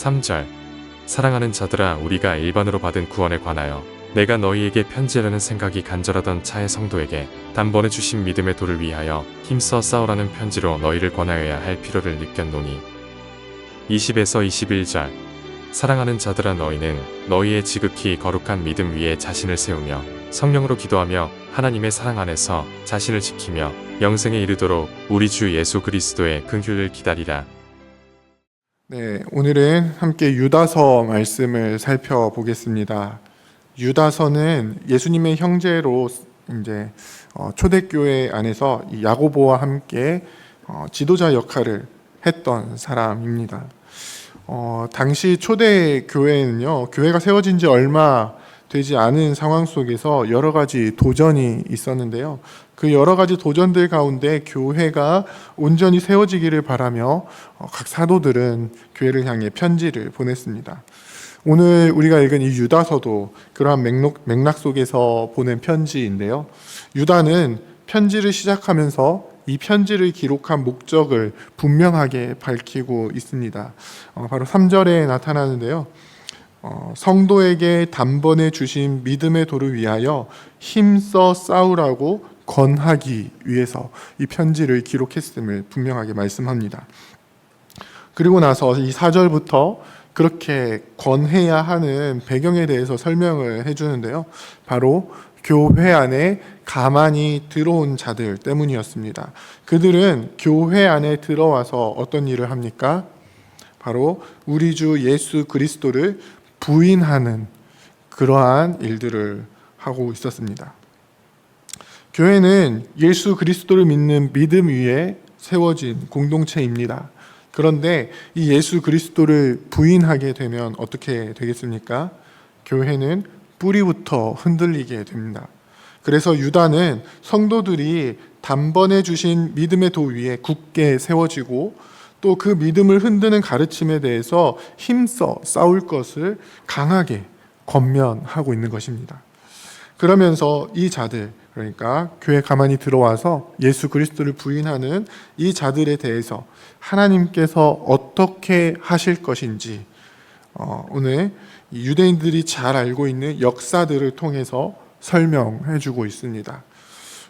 3절. 사랑하는 자들아 우리가 일반으로 받은 구원에 관하여 내가 너희에게 편지하려는 생각이 간절하던 차의 성도에게 단번에 주신 믿음의 도를 위하여 힘써 싸우라는 편지로 너희를 권하여야 할 필요를 느꼈노니. 20에서 21절. 사랑하는 자들아 너희는 너희의 지극히 거룩한 믿음 위에 자신을 세우며 성령으로 기도하며 하나님의 사랑 안에서 자신을 지키며 영생에 이르도록 우리 주 예수 그리스도의 긍휼을 기다리라. 네, 오늘은 함께 유다서 말씀을 살펴보겠습니다. 유다서는 예수님의 형제로 이제 어, 초대교회 안에서 이 야고보와 함께 어, 지도자 역할을 했던 사람입니다. 어, 당시 초대 교회는요, 교회가 세워진 지 얼마 되지 않은 상황 속에서 여러 가지 도전이 있었는데요. 그 여러 가지 도전들 가운데 교회가 온전히 세워지기를 바라며 어, 각 사도들은 교회를 향해 편지를 보냈습니다. 오늘 우리가 읽은 이 유다서도 그러한 맥락, 맥락 속에서 보낸 편지인데요. 유다는 편지를 시작하면서 이 편지를 기록한 목적을 분명하게 밝히고 있습니다. 어, 바로 3절에 나타나는데요. 어, 성도에게 단번에 주신 믿음의 도를 위하여 힘써 싸우라고 권하기 위해서 이 편지를 기록했음을 분명하게 말씀합니다. 그리고 나서 이 4절부터 그렇게 권해야 하는 배경에 대해서 설명을 해주는데요. 바로 교회 안에 가만히 들어온 자들 때문이었습니다. 그들은 교회 안에 들어와서 어떤 일을 합니까? 바로 우리 주 예수 그리스도를 부인하는 그러한 일들을 하고 있었습니다. 교회는 예수 그리스도를 믿는 믿음 위에 세워진 공동체입니다. 그런데 이 예수 그리스도를 부인하게 되면 어떻게 되겠습니까? 교회는 뿌리부터 흔들리게 됩니다. 그래서 유다는 성도들이 단번에 주신 믿음의 도 위에 굳게 세워지고 또 그 믿음을 흔드는 가르침에 대해서 힘써 싸울 것을 강하게 권면하고 있는 것입니다. 그러면서 이 자들, 그러니까 교회 가만히 들어와서 예수 그리스도를 부인하는 이 자들에 대해서 하나님께서 어떻게 하실 것인지 어, 오늘 유대인들이 잘 알고 있는 역사들을 통해서 설명해 주고 있습니다.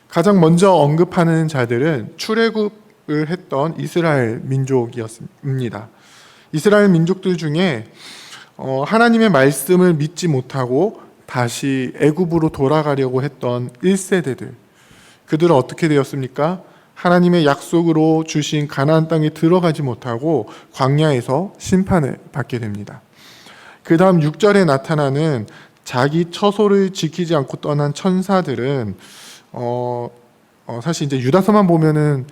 가장 먼저 언급하는 자들은 출애굽을 했던 이스라엘 민족이었습니다. 이스라엘 민족들 중에 어, 하나님의 말씀을 믿지 못하고 다시 애굽으로 돌아가려고 했던 1세대들. 그들은 어떻게 되었습니까? 하나님의 약속으로 주신 가나안 땅에 들어가지 못하고 광야에서 심판을 받게 됩니다. 그 다음 6절에 나타나는 자기 처소를 지키지 않고 떠난 천사들은 어, 어, 사실 이제 유다서만 보면은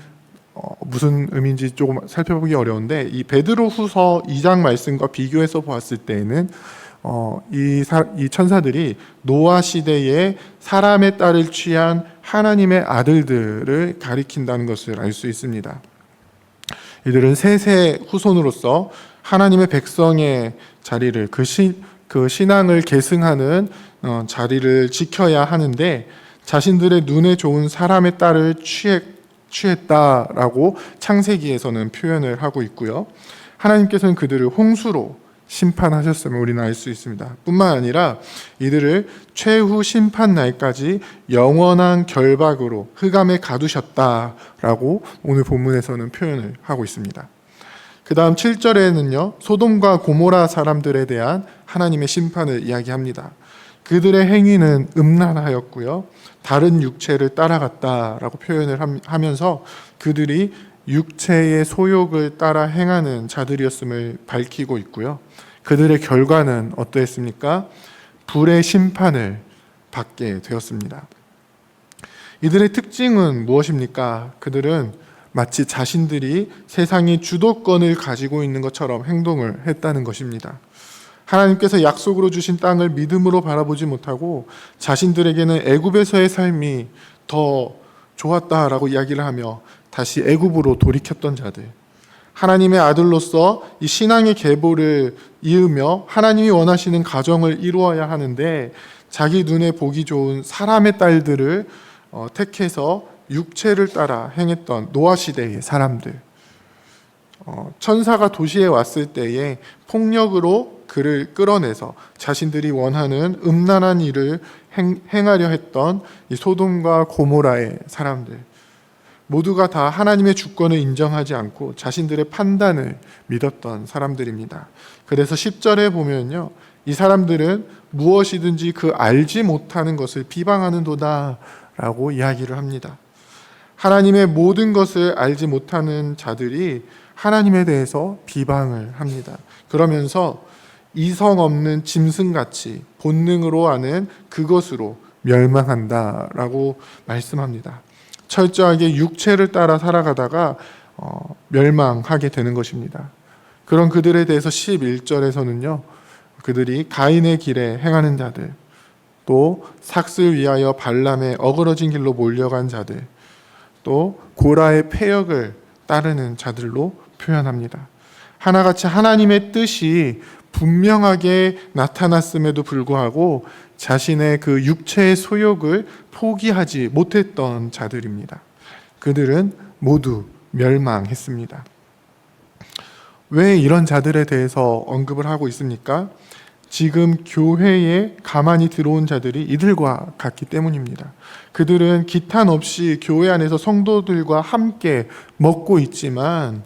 어, 무슨 의미인지 조금 살펴보기 어려운데 이 베드로 후서 2장 말씀과 비교해서 보았을 때에는 어, 이, 사, 이 천사들이 노아 시대에 사람의 딸을 취한 하나님의 아들들을 가리킨다는 것을 알 수 있습니다. 이들은 셋의 후손으로서 하나님의 백성의 자리를 그, 시, 그 신앙을 계승하는 어, 자리를 지켜야 하는데 자신들의 눈에 좋은 사람의 딸을 취했, 취했다라고 창세기에서는 표현을 하고 있고요. 하나님께서는 그들을 홍수로 심판하셨음을 우리는 알 수 있습니다. 뿐만 아니라 이들을 최후 심판 날까지 영원한 결박으로 흑암에 가두셨다라고 오늘 본문에서는 표현을 하고 있습니다. 그 다음 7절에는요, 소돔과 고모라 사람들에 대한 하나님의 심판을 이야기합니다. 그들의 행위는 음란하였고요, 다른 육체를 따라갔다라고 표현을 하면서 그들이 육체의 소욕을 따라 행하는 자들이었음을 밝히고 있고요. 그들의 결과는 어떠했습니까? 불의 심판을 받게 되었습니다. 이들의 특징은 무엇입니까? 그들은 마치 자신들이 세상의 주도권을 가지고 있는 것처럼 행동을 했다는 것입니다. 하나님께서 약속으로 주신 땅을 믿음으로 바라보지 못하고 자신들에게는 애굽에서의 삶이 더 좋았다라고 이야기를 하며 다시 애굽으로 돌이켰던 자들. 하나님의 아들로서 이 신앙의 계보를 이으며 하나님이 원하시는 가정을 이루어야 하는데 자기 눈에 보기 좋은 사람의 딸들을 어, 택해서 육체를 따라 행했던 노아 시대의 사람들. 어, 천사가 도시에 왔을 때에 폭력으로 그를 끌어내서 자신들이 원하는 음란한 일을 행, 행하려 했던 이 소돔과 고모라의 사람들 모두가 다 하나님의 주권을 인정하지 않고 자신들의 판단을 믿었던 사람들입니다. 그래서 10절에 보면요. 이 사람들은 무엇이든지 그 알지 못하는 것을 비방하는도다 라고 이야기를 합니다. 하나님의 모든 것을 알지 못하는 자들이 하나님에 대해서 비방을 합니다. 그러면서 이성 없는 짐승같이 본능으로 아는 그것으로 멸망한다 라고 말씀합니다. 철저하게 육체를 따라 살아가다가 어, 멸망하게 되는 것입니다. 그런 그들에 대해서 11절에서는요. 그들이 가인의 길에 행하는 자들, 또 삭슬 위하여 발람의 어그러진 길로 몰려간 자들, 또 고라의 폐역을 따르는 자들로 표현합니다. 하나같이 하나님의 뜻이 분명하게 나타났음에도 불구하고 자신의 그 육체의 소욕을 포기하지 못했던 자들입니다. 그들은 모두 멸망했습니다. 왜 이런 자들에 대해서 언급을 하고 있습니까? 지금 교회에 가만히 들어온 자들이 이들과 같기 때문입니다. 그들은 기탄 없이 교회 안에서 성도들과 함께 먹고 있지만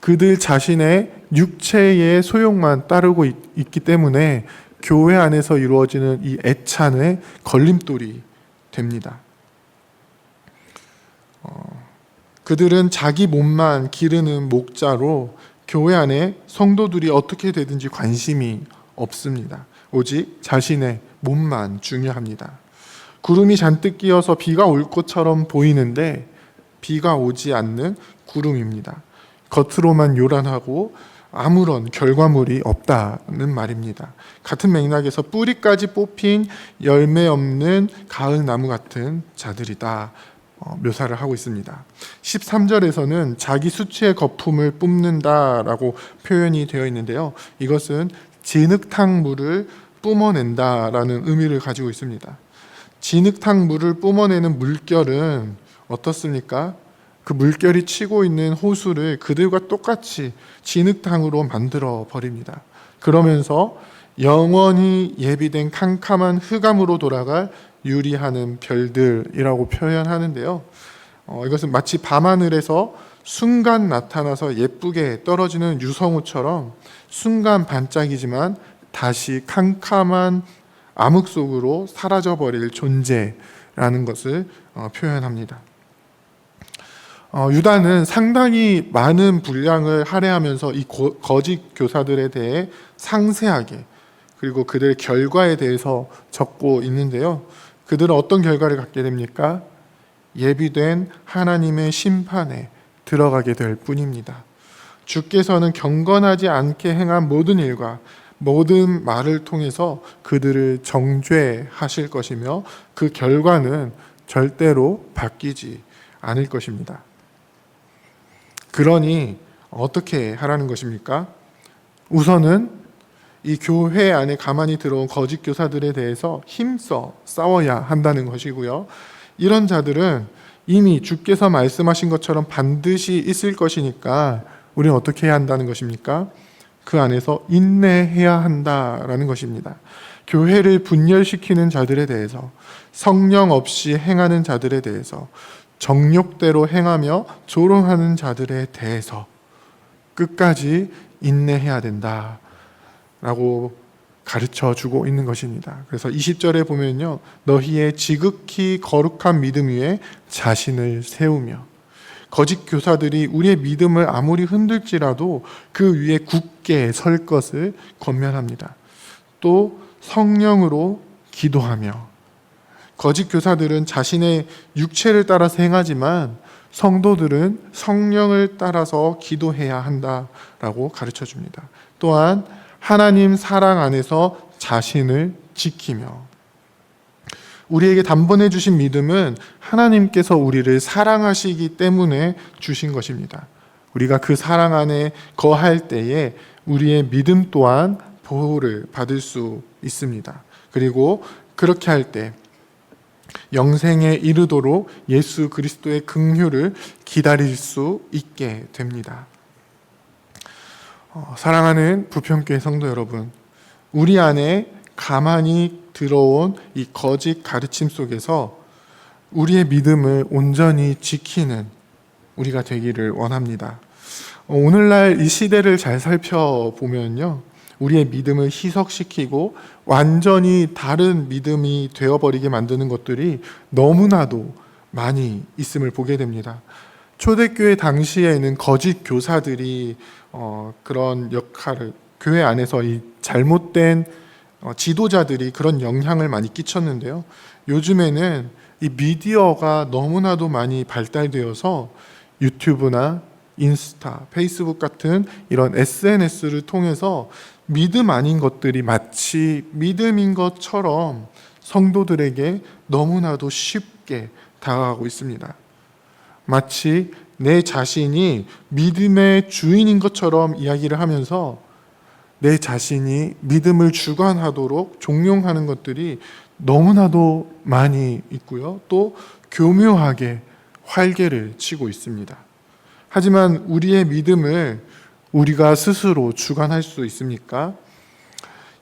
그들 자신의 육체의 소욕만 따르고 있, 있기 때문에 교회 안에서 이루어지는 이 애찬의 걸림돌이 됩니다. 어, 그들은 자기 몸만 기르는 목자로 교회 안에 성도들이 어떻게 되든지 관심이 없습니다. 오직 자신의 몸만 중요합니다. 구름이 잔뜩 끼어서 비가 올 것처럼 보이는데 비가 오지 않는 구름입니다. 겉으로만 요란하고 아무런 결과물이 없다는 말입니다. 같은 맥락에서 뿌리까지 뽑힌 열매 없는 가을 나무 같은 자들이다. 어, 묘사를 하고 있습니다. 13절에서는 자기 수치의 거품을 뿜는다라고 표현이 되어 있는데요. 이것은 진흙탕 물을 뿜어낸다라는 의미를 가지고 있습니다. 진흙탕 물을 뿜어내는 물결은 어떻습니까? 그 물결이 치고 있는 호수를 그들과 똑같이 진흙탕으로 만들어 버립니다. 그러면서 영원히 예비된 캄캄한 흑암으로 돌아갈 유리하는 별들이라고 표현하는데요. 어, 이것은 마치 밤하늘에서 순간 나타나서 예쁘게 떨어지는 유성우처럼 순간 반짝이지만 다시 캄캄한 암흑 속으로 사라져버릴 존재라는 것을 어, 표현합니다. 어, 유다는 상당히 많은 분량을 할애하면서 이 고, 거짓 교사들에 대해 상세하게 그리고 그들의 결과에 대해서 적고 있는데요. 그들은 어떤 결과를 갖게 됩니까? 예비된 하나님의 심판에 들어가게 될 뿐입니다. 주께서는 경건하지 않게 행한 모든 일과 모든 말을 통해서 그들을 정죄하실 것이며 그 결과는 절대로 바뀌지 않을 것입니다. 그러니 어떻게 하라는 것입니까? 우선은 이 교회 안에 가만히 들어온 거짓 교사들에 대해서 힘써 싸워야 한다는 것이고요. 이런 자들은 이미 주께서 말씀하신 것처럼 반드시 있을 것이니까 우리는 어떻게 해야 한다는 것입니까? 그 안에서 인내해야 한다라는 것입니다. 교회를 분열시키는 자들에 대해서 성령 없이 행하는 자들에 대해서 정욕대로 행하며 조롱하는 자들에 대해서 끝까지 인내해야 된다. 라고 가르쳐 주고 있는 것입니다. 그래서 20절에 보면요. 너희의 지극히 거룩한 믿음 위에 자신을 세우며 거짓 교사들이 우리의 믿음을 아무리 흔들지라도 그 위에 굳게 설 것을 권면합니다. 또 성령으로 기도하며 거짓 교사들은 자신의 육체를 따라서 행하지만 성도들은 성령을 따라서 기도해야 한다라고 가르쳐 줍니다. 또한 하나님 사랑 안에서 자신을 지키며 우리에게 단번에 주신 믿음은 하나님께서 우리를 사랑하시기 때문에 주신 것입니다. 우리가 그 사랑 안에 거할 때에 우리의 믿음 또한 보호를 받을 수 있습니다. 그리고 그렇게 할 때 영생에 이르도록 예수 그리스도의 긍휼을 기다릴 수 있게 됩니다. 어, 사랑하는 부평교회 성도 여러분, 우리 안에 가만히 들어온 이 거짓 가르침 속에서 우리의 믿음을 온전히 지키는 우리가 되기를 원합니다. 어, 오늘날 이 시대를 잘 살펴보면요. 우리의 믿음을 희석시키고 완전히 다른 믿음이 되어버리게 만드는 것들이 너무나도 많이 있음을 보게 됩니다. 초대교회 당시에는 거짓 교사들이 어, 그런 역할을 교회 안에서 이 잘못된 어, 지도자들이 그런 영향을 많이 끼쳤는데요. 요즘에는 이 미디어가 너무나도 많이 발달되어서 유튜브나 인스타, 페이스북 같은 이런 SNS를 통해서 믿음 아닌 것들이 마치 믿음인 것처럼 성도들에게 너무나도 쉽게 다가가고 있습니다. 마치 내 자신이 믿음의 주인인 것처럼 이야기를 하면서 내 자신이 믿음을 주관하도록 종용하는 것들이 너무나도 많이 있고요. 또 교묘하게 활개를 치고 있습니다. 하지만 우리의 믿음을 우리가 스스로 주관할 수 있습니까?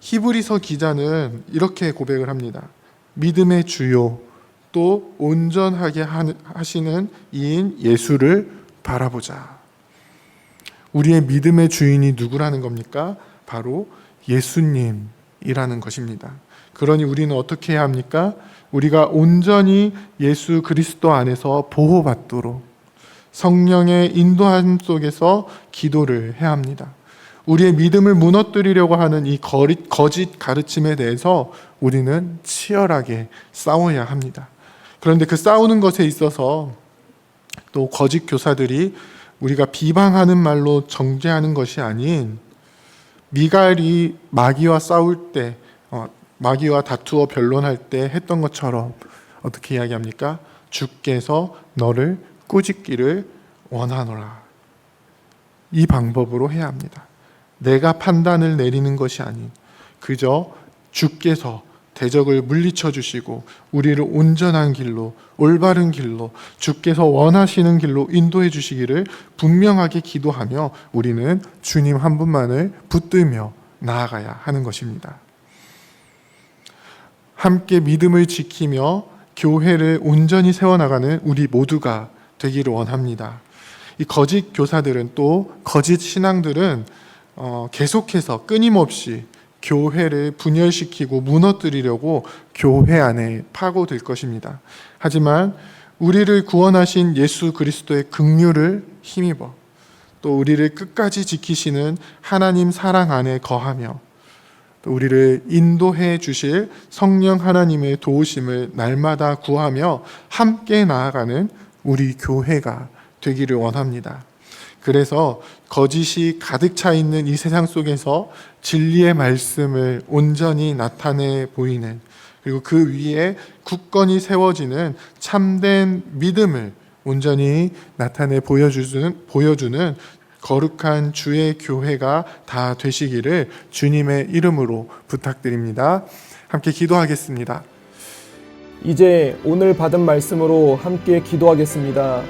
히브리서 기자는 이렇게 고백을 합니다. 믿음의 주요 또 온전하게 하시는 이인 예수를 바라보자. 우리의 믿음의 주인이 누구라는 겁니까? 바로 예수님이라는 것입니다. 그러니 우리는 어떻게 해야 합니까? 우리가 온전히 예수 그리스도 안에서 보호받도록 성령의 인도함 속에서 기도를 해야 합니다. 우리의 믿음을 무너뜨리려고 하는 이 거짓 가르침에 대해서 우리는 치열하게 싸워야 합니다. 그런데 그 싸우는 것에 있어서 또 거짓 교사들이 우리가 비방하는 말로 정죄하는 것이 아닌 미갈이 마귀와 싸울 때 어, 마귀와 다투어 변론할 때 했던 것처럼 어떻게 이야기합니까? 주께서 너를 꾸짖기를 원하노라. 이 방법으로 해야 합니다. 내가 판단을 내리는 것이 아닌 그저 주께서 대적을 물리쳐 주시고 우리를 온전한 길로 올바른 길로 주께서 원하시는 길로 인도해 주시기를 분명하게 기도하며 우리는 주님 한 분만을 붙들며 나아가야 하는 것입니다. 함께 믿음을 지키며 교회를 온전히 세워나가는 우리 모두가 되기를 원합니다. 이 거짓 교사들은 또 거짓 신앙들은 어, 계속해서 끊임없이 교회를 분열시키고 무너뜨리려고 교회 안에 파고들 것입니다. 하지만 우리를 구원하신 예수 그리스도의 긍휼을 힘입어 또 우리를 끝까지 지키시는 하나님 사랑 안에 거하며 또 우리를 인도해 주실 성령 하나님의 도우심을 날마다 구하며 함께 나아가는 우리 교회가 되기를 원합니다. 그래서 거짓이 가득 차 있는 이 세상 속에서 진리의 말씀을 온전히 나타내 보이는 그리고 그 위에 굳건히 세워지는 참된 믿음을 온전히 나타내 보여주는, 보여주는 거룩한 주의 교회가 다 되시기를 주님의 이름으로 부탁드립니다. 함께 기도하겠습니다. 이제 오늘 받은 말씀으로 함께 기도하겠습니다.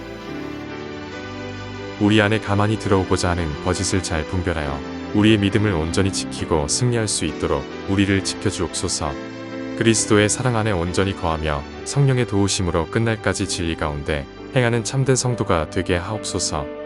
우리 안에 가만히 들어오고자 하는 거짓을 잘 분별하여 우리의 믿음을 온전히 지키고 승리할 수 있도록 우리를 지켜주옵소서. 그리스도의 사랑 안에 온전히 거하며 성령의 도우심으로 끝날까지 진리 가운데 행하는 참된 성도가 되게 하옵소서.